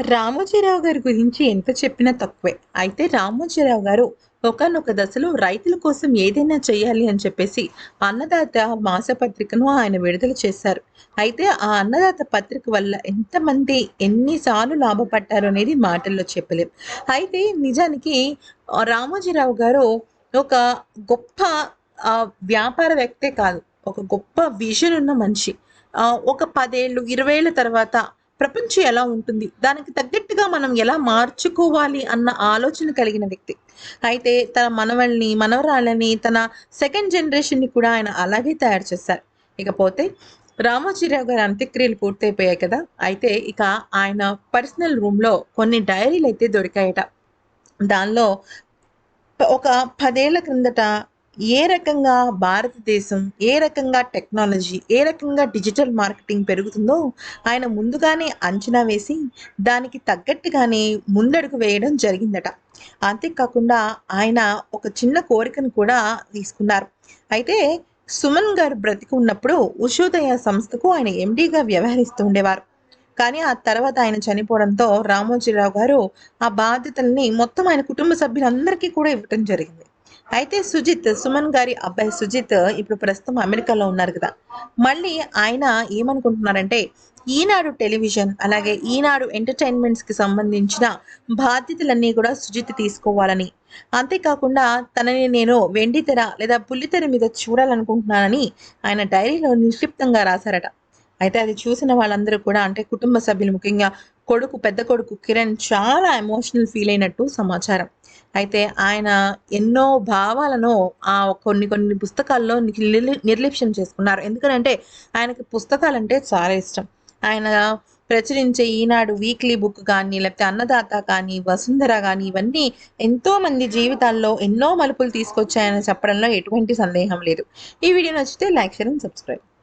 రామోజీరావు గారి గురించి ఎంత చెప్పినా తక్కువే. అయితే రామోజీరావు గారు ఒకనొక దశలో రైతుల కోసం ఏదైనా చేయాలి అని చెప్పేసి అన్నదాత మాసపత్రికను ఆయన విడుదల చేశారు. అయితే ఆ అన్నదాత పత్రిక వల్ల ఎంతమంది ఎన్నిసార్లు లాభపడ్డారు అనేది మాటల్లో చెప్పలేం. అయితే నిజానికి రామోజీరావు గారు ఒక గొప్ప వ్యాపార వ్యక్తే కాదు. ఒక గొప్ప విజన్ ఉన్న మనిషి. ఒక పదేళ్ళు ఇరవై ఏళ్ళ తర్వాత ప్రపంచం ఎలా ఉంటుంది? దానికి తగ్గట్టుగా మనం ఎలా మార్చుకోవాలి అన్న ఆలోచన కలిగిన వ్యక్తి. అయితే తన మనవల్ని మనవరాళ్ళని తన సెకండ్ జనరేషన్ని కూడా ఆయన అలాగే తయారు చేశారు ఇకపోతే రామోజీరావు గారి అంత్యక్రియలు పూర్తయిపోయాయి కదా? అయితే ఇక ఆయన పర్సనల్ రూమ్లో కొన్ని డైరీలు అయితే దొరికాయట. దానిలో ఒక పదేళ్ళ క్రిందట ఏ రకంగా భారతదేశం ఏ రకంగా టెక్నాలజీ ఏ రకంగా డిజిటల్ మార్కెటింగ్ పెరుగుతుందో ఆయన ముందుగానే అంచనా వేసి దానికి తగ్గట్టుగానే ముందడుగు వేయడం జరిగిందట. అంతేకాకుండా ఆయన ఒక చిన్న కోరికను కూడా తీసుకున్నారు. అయితే సుమన్ గారు బ్రతికి ఉన్నప్పుడు ఉషోదయ సంస్థకు ఆయన ఎండీగా వ్యవహరిస్తూ ఉండేవారు. కానీ ఆ తర్వాత ఆయన చనిపోవడంతో రామోజీరావు గారు ఆ బాధ్యతల్ని మొత్తం ఆయన కుటుంబ సభ్యులందరికీ కూడా ఇవ్వటం జరిగింది. అయితే సుజిత్ సుమన్ గారి అబ్బాయి సుజిత్ ఇప్పుడు ప్రస్తుతం అమెరికాలో ఉన్నారు కదా. మళ్ళీ ఆయన ఏమనుకుంటున్నారంటే ఈనాడు టెలివిజన్ అలాగే ఈనాడు ఎంటర్టైన్మెంట్స్కి సంబంధించిన బాధ్యతలన్నీ కూడా సుజిత్ తీసుకోవాలని. అంతేకాకుండా తనని నేను వెండితెర లేదా పుల్లితెర మీద చూడాలనుకుంటున్నానని ఆయన డైరీలో నిక్షిప్తంగా రాశారట. అయితే అది చూసిన వాళ్ళందరూ కూడా అంటే కుటుంబ సభ్యులు ముఖ్యంగా కొడుకు పెద్ద కొడుకు కిరణ్ చాలా ఎమోషనల్ ఫీల్ అయినట్టు సమాచారం. అయితే ఆయన ఎన్నో భావాలను ఆ కొన్ని కొన్ని పుస్తకాల్లో నిర్లి- చేసుకున్నారు. ఎందుకంటే ఆయనకి పుస్తకాలంటే చాలా ఇష్టం. ఆయన ప్రచురించే ఈనాడు వీక్లీ బుక్ కానీ లేకపోతే అన్నదాత కానీ వసుంధర కానీ ఇవన్నీ ఎంతో మంది జీవితాల్లో ఎన్నో మలుపులు తీసుకొచ్చాయని చెప్పడంలో ఎటువంటి సందేహం లేదు. ఈ వీడియో నచ్చితే లైక్ షేర్ అండ్ సబ్స్క్రైబ్.